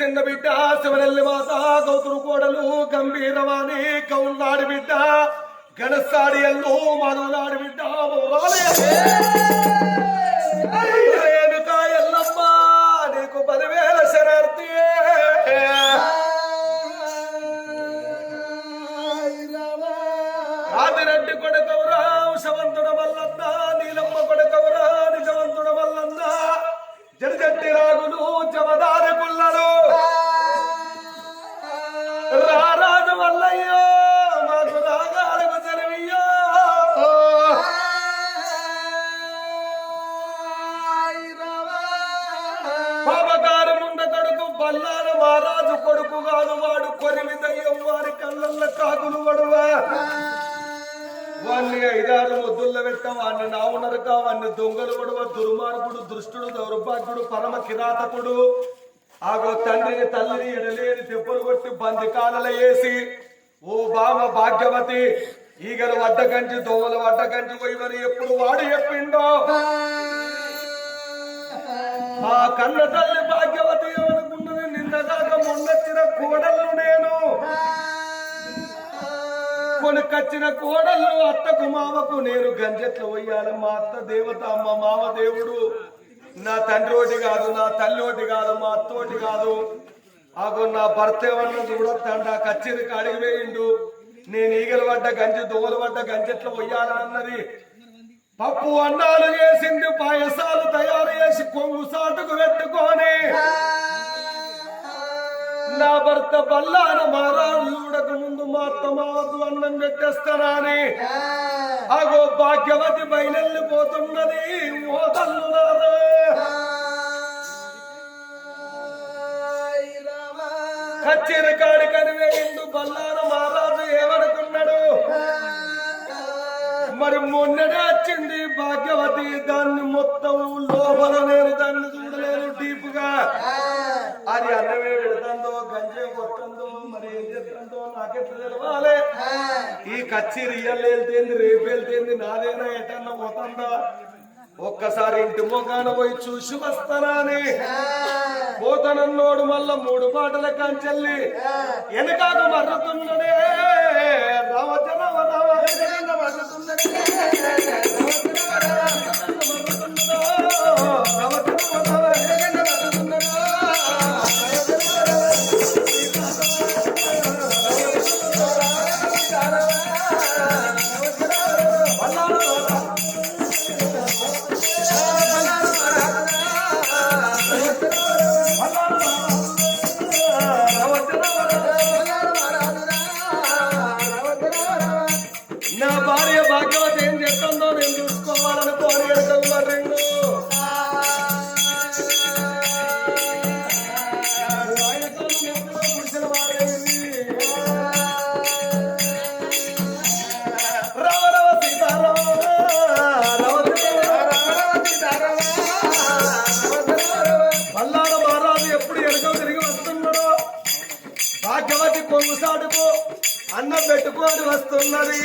చిన్న బిడ్డ శివనల్లి మాత గౌతురు కోడలు గంభీరవాణి కౌన్నాడి బిడ్డ గణసాడి ఎల్లు మనునాడి బిడ్డ రేణుకా ఎల్లమ్మ నీకు పదివేల శరార్థి ఆదిరెడ్డి కొడుకవురా శవంతుడ వల్లన్న నీలమ్మ కొడుకవురా జడిజట్టి రాగులు జమదారి పుల్లలు వాణ్ణి ఐదారు ముద్దుల్లో పెట్ట. వాడిని నావు వాడిని దొంగలు కూడా దుర్మార్గుడు దుష్టుడు దౌర్భాగ్యుడు పరమ కిరాతకుడు. ఆగో తండ్రిని తల్లిని ఎడలేని దెబ్బలు కొట్టి బంది వేసి ఓ బామ భాగ్యవతి ఈగలు వడ్డ దోమలు వడ్డ కంచి ఎప్పుడు వాడు చెప్పిండో? ఆ కన్న తల్లి భాగ్యవతి ఏమనుకున్నది నిన్నగాక మొన్నొచ్చిన కోడళ్ళు నేను. కొనుకొచ్చిన కోడళ్ళు అత్తకు మామకు నేను గంజెట్లు పోయాలి మా అత్త దేవత అమ్మ మామ దేవుడు. నా తండ్రి ఒకటి కాదు నా తల్లి ఒకటి కాదు మా అత్త ఒకటి కాదు. ఆగో నా భర్త ఏమన్నా చూడొద్దంట కచ్చిరి కాడికి వేయిండు. నేను ఈగలు పడ్డ గంజి దోలు పడ్డ గంజెట్లు పోయాలన్నది పప్పు అన్నాలు చేసింది పాయసాలు తయారు చేసి కొంగు సాటుకు పెట్టుకొని. నా భర్త బల్లాన మారాలు చూడక ముందు మా అన్నం పెట్టేస్తానని. అగో భాగ్యవతి బయలెళ్ళిపోతున్నది ఓ తల్లులారా. కచ్చిన కాడి కనివేయిండు బల్లాన మహారాజు ఏమనుకున్నాడు? మరి మొన్ననే వచ్చింది భాగ్యవతి. దాన్ని మొత్తం లోపల నేను దాన్ని చూడలేను డీపుగా. అది అన్నమే పెడుతుందో గంజే కొట్టందో మరి ఏం చేస్తుందో నాకెట్లా తెలవాలి? ఈ కచ్చి రియల్ వెళ్తేంది రేపు వెళ్తేంది నాదేనా ఎటన్నా పోతుందా? ఒక్కసారి ఇంటి మొగాన పోయి చూసి వస్తానా అని. పోతనన్నోడు మళ్ళా మూడు పాటల కంచెల్లి. వెనకాక మర్రుతున్నడే రావచ్చ రావ రావ? మర్రుతున్నడే భాగ్యవతి కొంగు సాటుకు అన్నం పెట్టుకొని వస్తున్నది.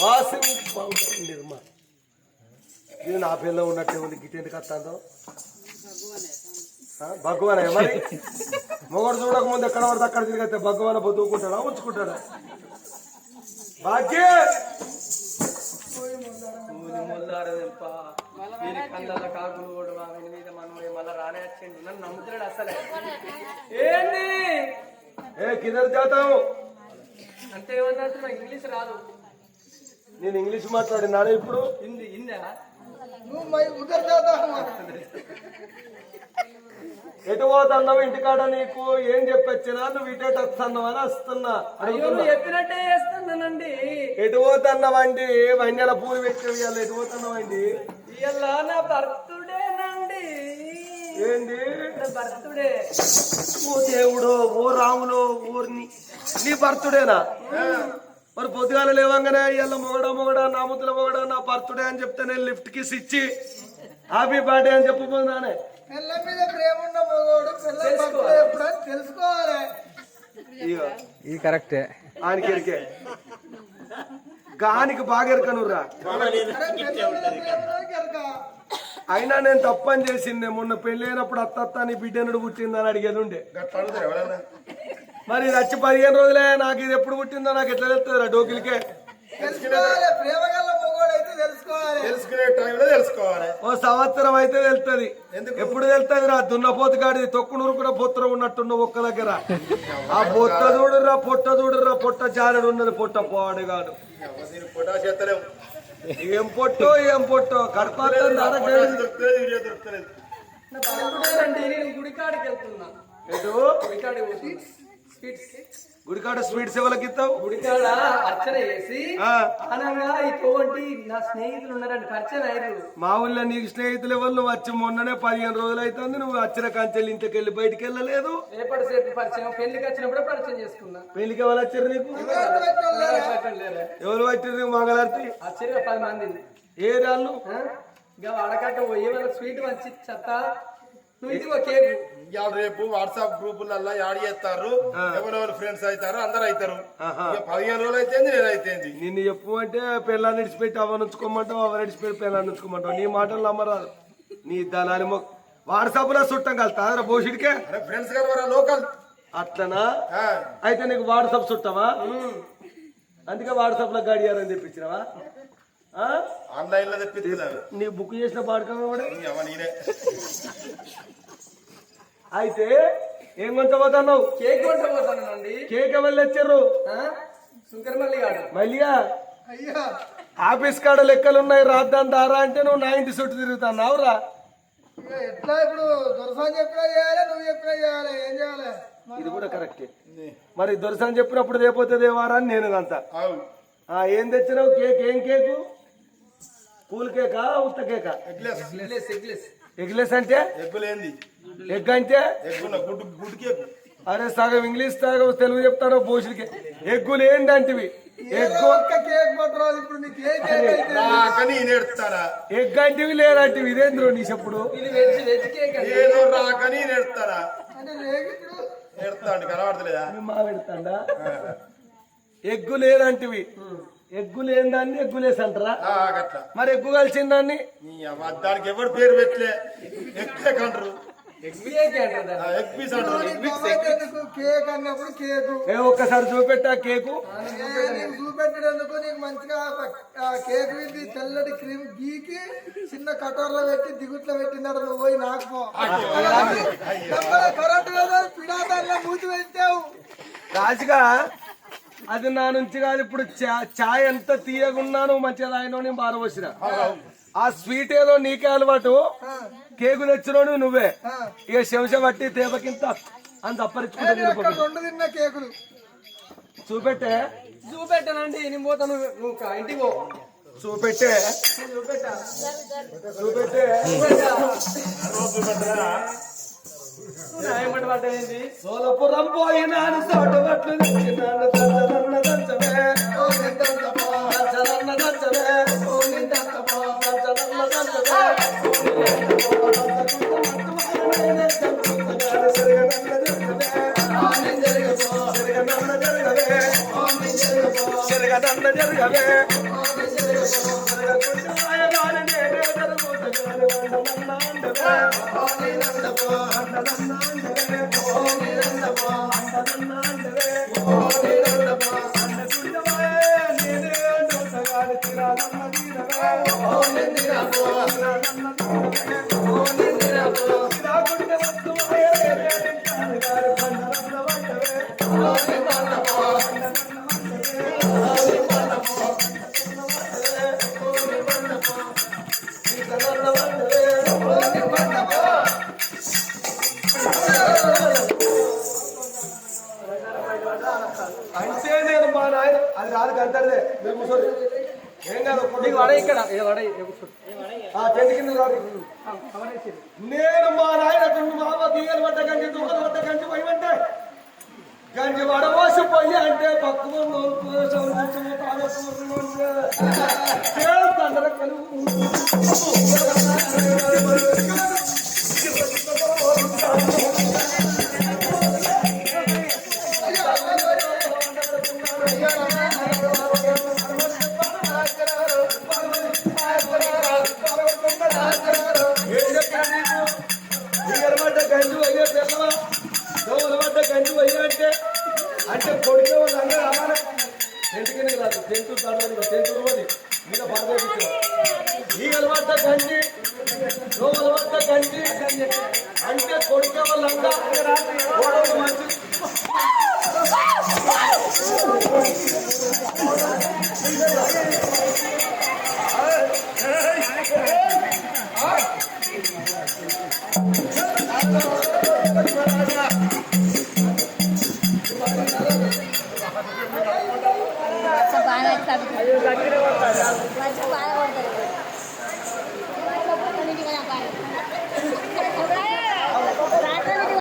వాసింగ్ పౌడర్ నిర్మ ఇది నా పిల్ల ఉన్నట్టే ఉంది గిట్ ఎందుకు భగవాన్ మరి మొగడు చూడక ముందు ఎక్కడ పడితే అక్కడ తిరిగితే భగవాన్ బతుకుంటాడా ఉంచుకుంటాడా? భాగ్య! కాకులు వాని మీద మళ్ళీ రానే వచ్చిండు. నన్ను నమ్ముతున్నాడు అసలే. ఏంది? ఏ కింద అంటే ఇంగ్లీష్ రాదు. నేను ఇంగ్లీష్ మాట్లాడినాడు ఇప్పుడు? హిందీ హిందా ఎటు పోతున్నావు ఇంటికాడ నీకు? ఏం చెప్పొచ్చినా? నువ్వు ఇటే వస్తున్నావు అని వస్తున్నా అయ్యో అడుగుతున్నా. నువ్వు చెప్పినట్టే చేస్తున్నానండి. ఎటు పోతున్నావండి వన్యల పూలు పెట్టి ఇవాళ ఎటు పోతున్నావండి ఇవాళ నా బర్త్డేనండి. ఏంది? నా బర్త్డే. ఓ దేవుడు ఓ రాములు ఊరిని నీ బర్త్డేనా? మరి పొద్దుగాల లేవంగానే ఇవాళ మొగడ మొగడ నా ముద్దుల మొగడ నా బర్త్డే అని చెప్తే నేను లిఫ్ట్ కిస్ ఇచ్చి హ్యాపీ బర్త్డే అని చెప్పబోతున్నానే పిల్ల మీద ప్రేమ ఉన్న మగోడు పిల్ల భక్తుడు ఎప్పుడని తెలుసుకోవాలి. ఇగో ఇది కరెక్టే. ఆయనకి ఎరికే. గానికి బాగా ఎరకనురా అరే పిల్ల మీద ప్రేమ ఎరక. అయినా నేను తప్పని చేసిందే మొన్న పెళ్ళి అయినప్పుడు అత్తత్త నీ బిడ్డనుడు పుట్టిందని అడిగేది ఉండే. గట్ల అడుగుతారు ఎవరన్నా? మరి ఇది వచ్చి పదిహేను రోజులే నాకు ఇది ఎప్పుడు పుట్టిందో నాకు ఎట్లా తెలుస్తుంది డోకిలికే? తెలుసుకోవాలి ప్రేమ గల తెలుసుకునే టైంలో తెలుసుకోవాలి. ఓ సంవత్సరం అయితే తెలుస్తుంది ఎందుకు? ఎప్పుడు తెలుస్తుంది రా? దున్నపోతు గాడి తొక్కు నూరుకున్న పొత్తుర ఉన్నట్టున్న ఒక్క దగ్గర. ఆ పొట్ట చూడురా పొట్ట చూడురా పొట్ట జారుడు ఉన్నది పొట్ట పొటాష్ ఎత్తలేము ఏం పొట్టో ఏం పొట్టో? కడపాలి దొరుకుతలేదు గుడికాడికి వెళ్తున్నా. గుడికాడికి స్వీట్స్ గుడికాడ స్వీట్స్ ఎవరికి ఇస్తావు? గుడికాడ అర్చన చేసి ఈ తోటి నా స్నేహితులు ఉన్నారండి పరిచయం అయ్యారు. మా ఊళ్ళో నీకు స్నేహితులు ఎవరు? నువ్వు వచ్చి మొన్ననే పదిహేను రోజులు అవుతుంది నువ్వు వచ్చిన కంచెలు ఇంటికి వెళ్ళి బయటికి వెళ్ళలేదు? రేపటి సేపు పరిచయం పెళ్ళికి వచ్చినప్పుడే పరిచయం చేసుకున్నా. పెళ్ళికి ఎవరు వచ్చారు నీకు? ఎవరు వచ్చారు మంగళారతి? ఆశ్చర్య పది మంది. ఏ రాళ్ళు? ఇంకా వాడకట్ట పోయి వాళ్ళ స్వీట్ మంచి చెత్త. నువ్వు ఇదిగో కేకు. ఇవాళ రేపు వాట్సాప్ గ్రూపులలో యాడ్ చేస్తారు. ఎవరెవరు ఫ్రెండ్స్ అవుతారు అందరు అవుతారు. పదిహేను రోజులు అయితే నేను అయితేంది. నిన్ను చెప్పు అంటే పిల్లని విడిచిపెట్టి అవ్వ నుంచుకోమంటావు అవ్వ విడిచిపెట్టి పిల్లని నుంచుకోమంటావు నీ మాటలు నమ్మరాదు. నీ మొక్క వాట్సాప్లో చుట్టం కలుతా. అరే ఫ్రెండ్స్ వరా లోకల్. అట్లనా? అయితే నీకు వాట్సాప్ చుట్టమా అందుకే వాట్సాప్లో గడియారని తెప్పించినవా? ఆన్లైన్లో తెప్పిస్తున్నారు. నీ బుక్ చేసిన పాడకమే కూడా అయితే ఏం కొంచబోతున్నావు? కేక్ కొంట పోతానండి కేక్ ఎవరు తెచ్చారు సుంకరమల్లి గాడు. మళ్ళీగా అయ్యా. ఆఫీస్ కాడ లెక్కలు ఉన్నాయి రాద్దాం దారా అంటే నువ్వు నా ఇంటి చుట్టూ తిరుగుతున్నావురా ఇక ఎట్లా ఇప్పుడు దొరసాని చెప్పినా చేయాలి నువ్వు చెప్పినా చేయాలి ఏం చేయాలి? ఇది కూడా కరెక్టే మరి దొరసాని చెప్పినప్పుడు రేపోతే దేవారా అని నేను అంతా ఏం తెచ్చినావు? కేక్ ఏం కేకు? కూల్ కేకా ఉత్త కేకా? Eggless eggless eggless. ఎగ్లెస్ అంటే ఎగ్గులేంది. ఎగ్ అంటే గుడ్డు అరే సగం ఇంగ్లీష్ సగం తెలుగు చెప్తాడు భోషుడికి ఎగ్గులు ఏంటంటివి ఎగ్గు ఎగ్ అంటివి లేదంటివి. ఇదేంద్రో నీ చెప్పుడు? ఏదో రాకని కనబడతలేదా? మా పెడతాడా? ఎగ్గు లేదంటివి. ఎగ్గు లేని దాన్ని ఎగ్గు లేసంటారా ఆ, గట్ల. మరి ఎగ్గు కలిసిందాన్ని? నీ అవ్వ దానికి ఎవరు పేరు పెట్టలే. ఎగ్ కేక్ అంటారు కేక్ అంటారు దాన్ని. ఎగ్ పీస్ అంటారు. నీకు ఎందుకు? కేక్ అన్నప్పుడు కేకు. ఏ ఒక్కసారి చూపెట్టా కేకు? చూపెట్టేందుకు నీకు మంచిగా కేక్ ఇది తెల్లటి క్రీమ్ గీకి చిన్న కటోర్లో పెట్టి దిగుట్లో పెట్టినాడు నువ్వు పోయి నాకు. కరెంట్ పిడాదాల్లో మూతి పెట్టావు రాజుగా అది నా నుంచి కాదు ఇప్పుడు చా- చాయ్ ఎంత తీయగున్నాను మంచిగా తాగినో నేను బారవచ్చిన ఆ స్వీట్ ఏదో నీకే అలవాటు. కేకు తెచ్చినోడు నువ్వే. ఇక శంశ బట్టి తేపకింత అంత తిన్న కేకులు. చూపెట్టే. చూపెట్టానండి నేను పోతాను నువ్వు ఇంటికి పో. చూపెట్టే. చూపెట్టా? చూపెట్టే. సోలపురం పోయినాను సోటబట్లు తెచ్చినాను దంచదన్న దంచమే ఓ నిందంతమో దంచదన్న దంచమే ఓ దంచమే ఓ జరగవే. ఆ నేను జరగబో. సిరగదన్న జరగవే. ఓ ఓ నేనందవో. అందదన్న అందవే. నేను మా నాయన మామ బియ్యలు పడ్డ గంజి దూకలు పడ్డ గంజి పోయి అంటే గంజి వడవాసి పోయి అంటే పక్కువ కింద రాదు టెంట్ తడవది మీద పడవేపించిన ఈ అలవాట గంజి లోపల అలవాట గంజి అంటే కొడుకే వాళ్ళంతా మంచి Hey!